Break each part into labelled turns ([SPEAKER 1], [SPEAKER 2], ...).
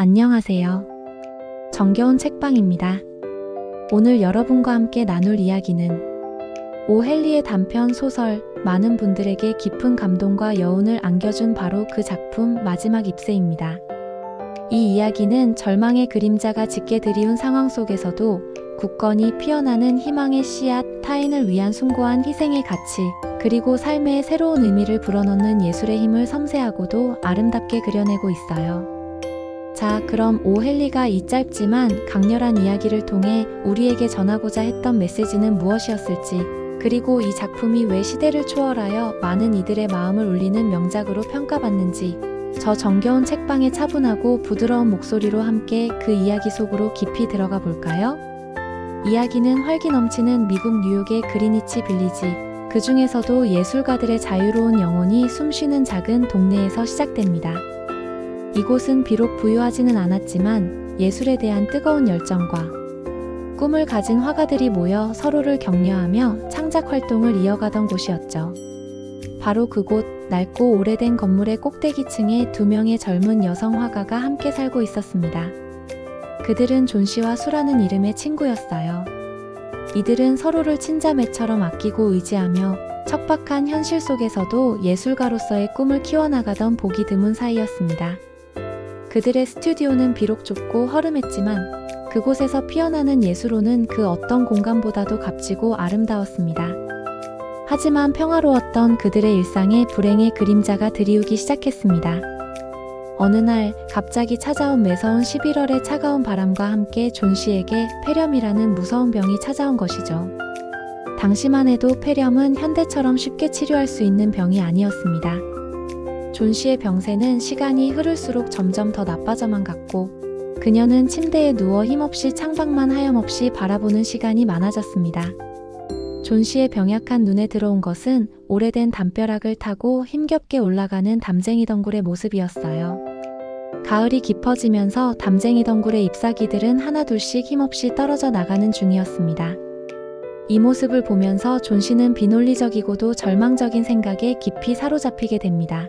[SPEAKER 1] 안녕하세요. 정겨운 책방입니다. 오늘 여러분과 함께 나눌 이야기는 오헨리의 단편 소설 많은 분들에게 깊은 감동과 여운을 안겨준 바로 그 작품 마지막 잎새입니다. 이 이야기는 절망의 그림자가 짙게 드리운 상황 속에서도 굳건히 피어나는 희망의 씨앗, 타인을 위한 숭고한 희생의 가치, 그리고 삶의 새로운 의미를 불어넣는 예술의 힘을 섬세하고도 아름답게 그려내고 있어요. 자, 그럼 오헨리가 이 짧지만 강렬한 이야기를 통해 우리에게 전하고자 했던 메시지는 무엇이었을지, 그리고 이 작품이 왜 시대를 초월하여 많은 이들의 마음을 울리는 명작으로 평가받는지, 저 정겨운 책방의 차분하고 부드러운 목소리로 함께 그 이야기 속으로 깊이 들어가 볼까요? 이야기는 활기 넘치는 미국 뉴욕의 그리니치 빌리지, 그 중에서도 예술가들의 자유로운 영혼이 숨쉬는 작은 동네에서 시작됩니다. 이곳은 비록 부유하지는 않았지만 예술에 대한 뜨거운 열정과 꿈을 가진 화가들이 모여 서로를 격려하며 창작 활동을 이어가던 곳이었죠. 바로 그곳 낡고 오래된 건물의 꼭대기층에 두 명의 젊은 여성 화가가 함께 살고 있었습니다. 그들은 존 씨와 수라는 이름의 친구였어요. 이들은 서로를 친자매처럼 아끼고 의지하며 척박한 현실 속에서도 예술가로서의 꿈을 키워나가던 보기 드문 사이였습니다. 그들의 스튜디오는 비록 좁고 허름했지만 그곳에서 피어나는 예술로는 그 어떤 공간보다도 값지고 아름다웠습니다. 하지만 평화로웠던 그들의 일상에 불행의 그림자가 드리우기 시작했습니다. 어느 날 갑자기 찾아온 매서운 11월의 차가운 바람과 함께 존 씨에게 폐렴이라는 무서운 병이 찾아온 것이죠. 당시만 해도 폐렴은 현대처럼 쉽게 치료할 수 있는 병이 아니었습니다. 존 씨의 병세는 시간이 흐를수록 점점 더 나빠져만 갔고 그녀는 침대에 누워 힘없이 창밖만 하염없이 바라보는 시간이 많아졌습니다. 존 씨의 병약한 눈에 들어온 것은 오래된 담벼락을 타고 힘겹게 올라가는 담쟁이 덩굴의 모습이었어요. 가을이 깊어지면서 담쟁이 덩굴의 잎사귀들은 하나둘씩 힘없이 떨어져 나가는 중이었습니다. 이 모습을 보면서 존 씨는 비논리적이고도 절망적인 생각에 깊이 사로잡히게 됩니다.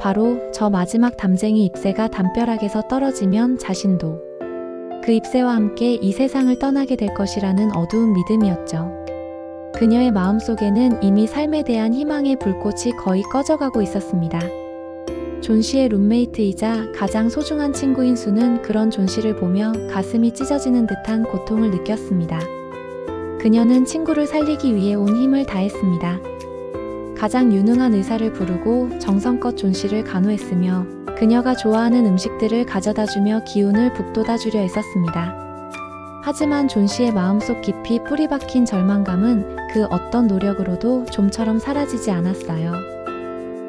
[SPEAKER 1] 바로 저 마지막 담쟁이 잎새가 담벼락에서 떨어지면 자신도 그 잎새와 함께 이 세상을 떠나게 될 것이라는 어두운 믿음이었죠. 그녀의 마음 속에는 이미 삶에 대한 희망의 불꽃이 거의 꺼져가고 있었습니다. 존 씨의 룸메이트이자 가장 소중한 친구인 수는 그런 존 씨를 보며 가슴이 찢어지는 듯한 고통을 느꼈습니다. 그녀는 친구를 살리기 위해 온 힘을 다했습니다. 가장 유능한 의사를 부르고 정성껏 존 씨를 간호했으며 그녀가 좋아하는 음식들을 가져다 주며 기운을 북돋아 주려 애썼습니다. 하지만 존 씨의 마음속 깊이 뿌리 박힌 절망감은 그 어떤 노력으로도 좀처럼 사라지지 않았어요.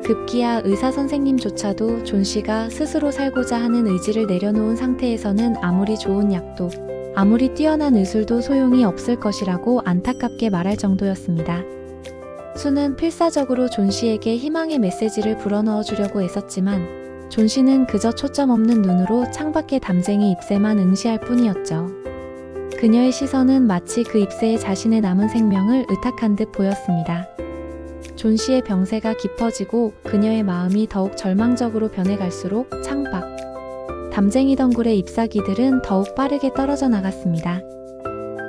[SPEAKER 1] 급기야 의사 선생님조차도 존 씨가 스스로 살고자 하는 의지를 내려놓은 상태에서는 아무리 좋은 약도 아무리 뛰어난 의술도 소용이 없을 것이라고 안타깝게 말할 정도였습니다. 수는 필사적으로 존 씨에게 희망의 메시지를 불어넣어 주려고 애썼지만 존 씨는 그저 초점 없는 눈으로 창밖의 담쟁이 잎새만 응시할 뿐이었죠. 그녀의 시선은 마치 그 잎새에 자신의 남은 생명을 의탁한 듯 보였습니다. 존 씨의 병세가 깊어지고 그녀의 마음이 더욱 절망적으로 변해갈수록 창밖, 담쟁이 덩굴의 잎사귀들은 더욱 빠르게 떨어져 나갔습니다.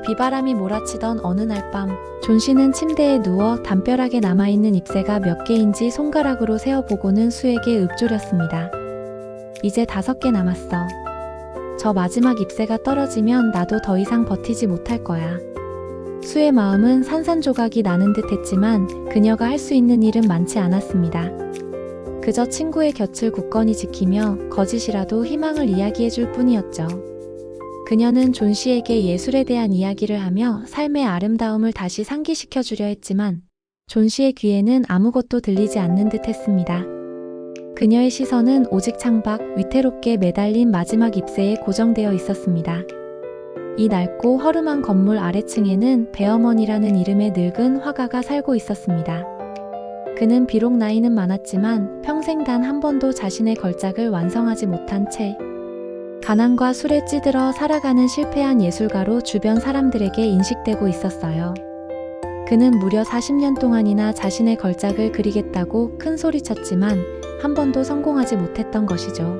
[SPEAKER 1] 비바람이 몰아치던 어느 날 밤, 존 씨는 침대에 누워 담벼락에 남아있는 잎새가 몇 개인지 손가락으로 세어보고는 수에게 읊조렸습니다. 이제 다섯 개 남았어. 저 마지막 잎새가 떨어지면 나도 더 이상 버티지 못할 거야. 수의 마음은 산산조각이 나는 듯 했지만 그녀가 할 수 있는 일은 많지 않았습니다. 그저 친구의 곁을 굳건히 지키며 거짓이라도 희망을 이야기해 줄 뿐이었죠. 그녀는 존 씨에게 예술에 대한 이야기를 하며 삶의 아름다움을 다시 상기시켜 주려 했지만 존 씨의 귀에는 아무것도 들리지 않는 듯 했습니다. 그녀의 시선은 오직 창밖 위태롭게 매달린 마지막 잎새에 고정되어 있었습니다. 이 낡고 허름한 건물 아래층에는 배어머니라는 이름의 늙은 화가가 살고 있었습니다. 그는 비록 나이는 많았지만 평생 단 한 번도 자신의 걸작을 완성하지 못한 채 가난과 술에 찌들어 살아가는 실패한 예술가로 주변 사람들에게 인식되고 있었어요. 그는 무려 40년 동안이나 자신의 걸작을 그리겠다고 큰 소리쳤지만 한 번도 성공하지 못했던 것이죠.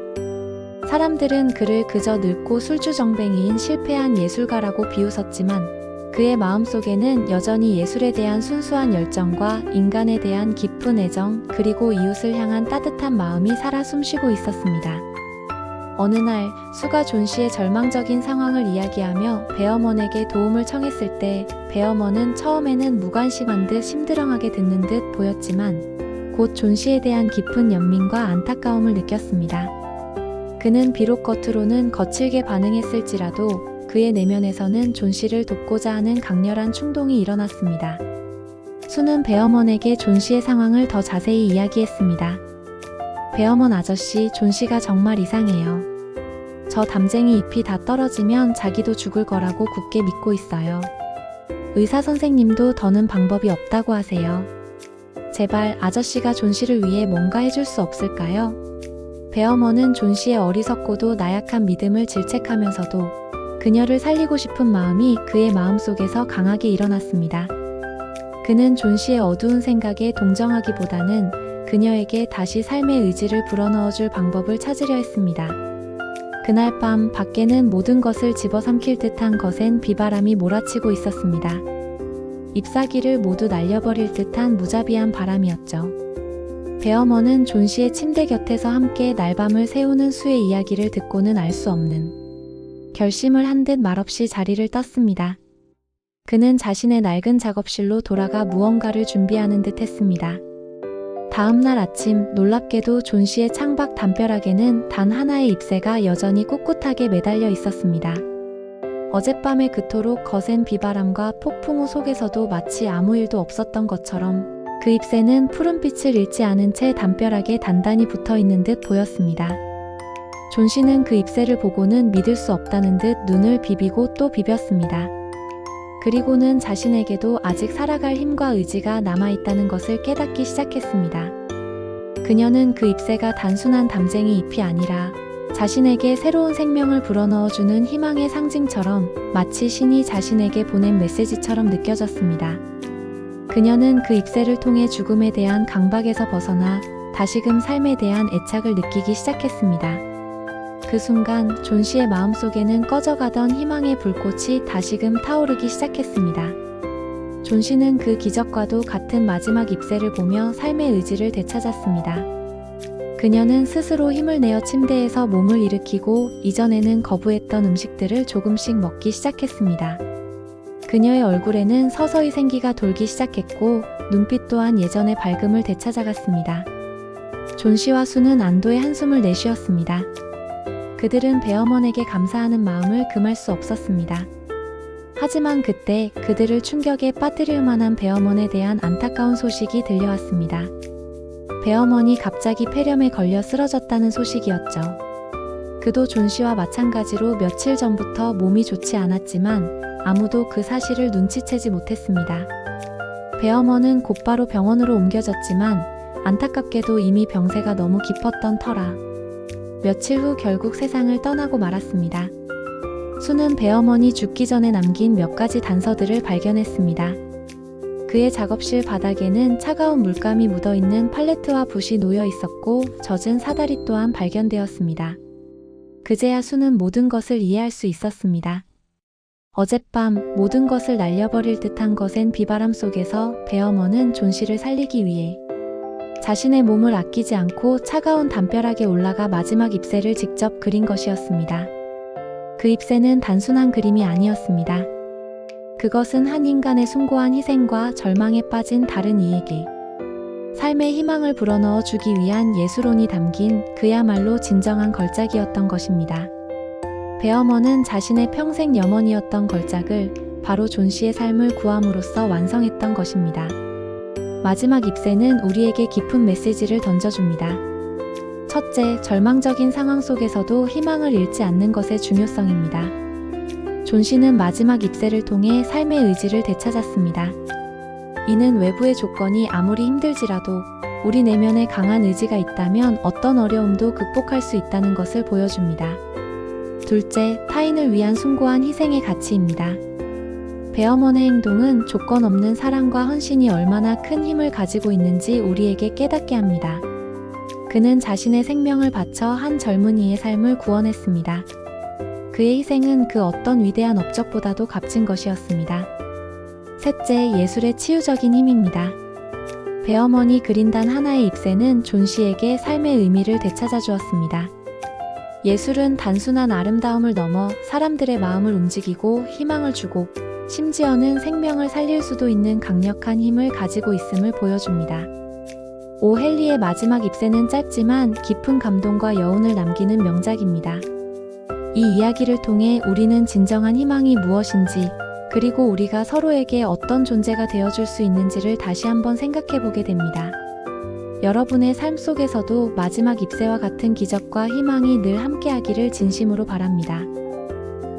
[SPEAKER 1] 사람들은 그를 그저 늙고 술주정뱅이인 실패한 예술가라고 비웃었지만 그의 마음속에는 여전히 예술에 대한 순수한 열정과 인간에 대한 깊은 애정 그리고 이웃을 향한 따뜻한 마음이 살아 숨쉬고 있었습니다. 어느 날 수가 존 씨의 절망적인 상황을 이야기하며 배어먼에게 도움을 청했을 때 배어먼은 처음에는 무관심한 듯 심드렁하게 듣는 듯 보였지만 곧 존 씨에 대한 깊은 연민과 안타까움을 느꼈습니다. 그는 비록 겉으로는 거칠게 반응했을지라도 그의 내면에서는 존 씨를 돕고자 하는 강렬한 충동이 일어났습니다. 수는 배어먼에게 존 씨의 상황을 더 자세히 이야기했습니다. 배어먼 아저씨, 존 씨가 정말 이상해요. 저 담쟁이 잎이 다 떨어지면 자기도 죽을 거라고 굳게 믿고 있어요. 의사 선생님도 더는 방법이 없다고 하세요. 제발 아저씨가 존 씨를 위해 뭔가 해줄 수 없을까요? 베어먼은 존 씨의 어리석고도 나약한 믿음을 질책하면서도 그녀를 살리고 싶은 마음이 그의 마음속에서 강하게 일어났습니다. 그는 존 씨의 어두운 생각에 동정하기보다는 그녀에게 다시 삶의 의지를 불어넣어줄 방법을 찾으려 했습니다. 그날 밤 밖에는 모든 것을 집어삼킬 듯한 거센 비바람이 몰아치고 있었습니다. 잎사귀를 모두 날려버릴 듯한 무자비한 바람이었죠. 베어먼은 존 씨의 침대 곁에서 함께 날밤을 새우는 수의 이야기를 듣고는 알 수 없는 결심을 한 듯 말없이 자리를 떴습니다. 그는 자신의 낡은 작업실로 돌아가 무언가를 준비하는 듯 했습니다. 다음 날 아침 놀랍게도 존 씨의 창밖 담벼락에는 단 하나의 잎새가 여전히 꿋꿋하게 매달려 있었습니다. 어젯밤에 그토록 거센 비바람과 폭풍우 속에서도 마치 아무 일도 없었던 것처럼 그 잎새는 푸른빛을 잃지 않은 채 담벼락에 단단히 붙어 있는 듯 보였습니다. 존 씨는 그 잎새를 보고는 믿을 수 없다는 듯 눈을 비비고 또 비볐습니다. 그리고는 자신에게도 아직 살아갈 힘과 의지가 남아있다는 것을 깨닫기 시작했습니다. 그녀는 그 잎새가 단순한 담쟁이 잎이 아니라 자신에게 새로운 생명을 불어넣어주는 희망의 상징처럼 마치 신이 자신에게 보낸 메시지처럼 느껴졌습니다. 그녀는 그 잎새를 통해 죽음에 대한 강박에서 벗어나 다시금 삶에 대한 애착을 느끼기 시작했습니다. 그 순간 존 씨의 마음속에는 꺼져가던 희망의 불꽃이 다시금 타오르기 시작했습니다. 존 씨는 그 기적과도 같은 마지막 잎새를 보며 삶의 의지를 되찾았습니다. 그녀는 스스로 힘을 내어 침대에서 몸을 일으키고 이전에는 거부했던 음식들을 조금씩 먹기 시작했습니다. 그녀의 얼굴에는 서서히 생기가 돌기 시작했고 눈빛 또한 예전의 밝음을 되찾아갔습니다. 존 씨와 수는 안도의 한숨을 내쉬었습니다. 그들은 베어먼에게 감사하는 마음을 금할 수 없었습니다. 하지만 그때 그들을 충격에 빠뜨릴 만한 베어먼에 대한 안타까운 소식이 들려왔습니다. 베어먼이 갑자기 폐렴에 걸려 쓰러졌다는 소식이었죠. 그도 존 씨와 마찬가지로 며칠 전부터 몸이 좋지 않았지만 아무도 그 사실을 눈치채지 못했습니다. 베어먼은 곧바로 병원으로 옮겨졌지만 안타깝게도 이미 병세가 너무 깊었던 터라 며칠 후 결국 세상을 떠나고 말았습니다. 수는 베어먼이 죽기 전에 남긴 몇 가지 단서들을 발견했습니다. 그의 작업실 바닥에는 차가운 물감이 묻어 있는 팔레트와 붓이 놓여 있었고 젖은 사다리 또한 발견되었습니다. 그제야 수는 모든 것을 이해할 수 있었습니다. 어젯밤 모든 것을 날려버릴 듯한 거센 비바람 속에서 베어먼은 존 씨를 살리기 위해 자신의 몸을 아끼지 않고 차가운 담벼락에 올라가 마지막 잎새를 직접 그린 것이었습니다. 그 잎새는 단순한 그림이 아니었습니다. 그것은 한 인간의 숭고한 희생과 절망에 빠진 다른 이에게 삶의 희망을 불어넣어 주기 위한 예술혼이 담긴 그야말로 진정한 걸작이었던 것입니다. 베어먼은 자신의 평생 염원이었던 걸작을 바로 존 씨의 삶을 구함으로써 완성했던 것입니다. 마지막 잎새는 우리에게 깊은 메시지를 던져줍니다. 첫째, 절망적인 상황 속에서도 희망을 잃지 않는 것의 중요성입니다. 존 씨는 마지막 잎새를 통해 삶의 의지를 되찾았습니다. 이는 외부의 조건이 아무리 힘들지라도 우리 내면에 강한 의지가 있다면 어떤 어려움도 극복할 수 있다는 것을 보여줍니다. 둘째, 타인을 위한 숭고한 희생의 가치입니다. 베어먼의 행동은 조건 없는 사랑과 헌신이 얼마나 큰 힘을 가지고 있는지 우리에게 깨닫게 합니다. 그는 자신의 생명을 바쳐 한 젊은이의 삶을 구원했습니다. 그의 희생은 그 어떤 위대한 업적보다도 값진 것이었습니다. 셋째, 예술의 치유적인 힘입니다. 배어머니 그린 단 하나의 잎새는 존 씨에게 삶의 의미를 되찾아 주었습니다. 예술은 단순한 아름다움을 넘어 사람들의 마음을 움직이고 희망을 주고 심지어는 생명을 살릴 수도 있는 강력한 힘을 가지고 있음을 보여줍니다. 오 헨리의 마지막 잎새는 짧지만 깊은 감동과 여운을 남기는 명작입니다. 이 이야기를 통해 우리는 진정한 희망이 무엇인지 그리고 우리가 서로에게 어떤 존재가 되어줄 수 있는지를 다시 한번 생각해 보게 됩니다. 여러분의 삶 속에서도 마지막 잎새와 같은 기적과 희망이 늘 함께하기를 진심으로 바랍니다.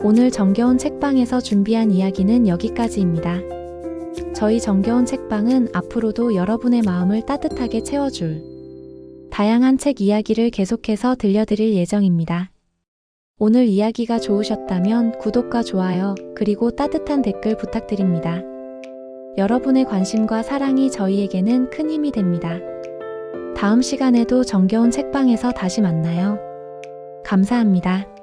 [SPEAKER 1] 오늘 정겨운 책방에서 준비한 이야기는 여기까지입니다. 저희 정겨운 책방은 앞으로도 여러분의 마음을 따뜻하게 채워줄 다양한 책 이야기를 계속해서 들려드릴 예정입니다. 오늘 이야기가 좋으셨다면 구독과 좋아요, 그리고 따뜻한 댓글 부탁드립니다. 여러분의 관심과 사랑이 저희에게는 큰 힘이 됩니다. 다음 시간에도 정겨운 책방에서 다시 만나요. 감사합니다.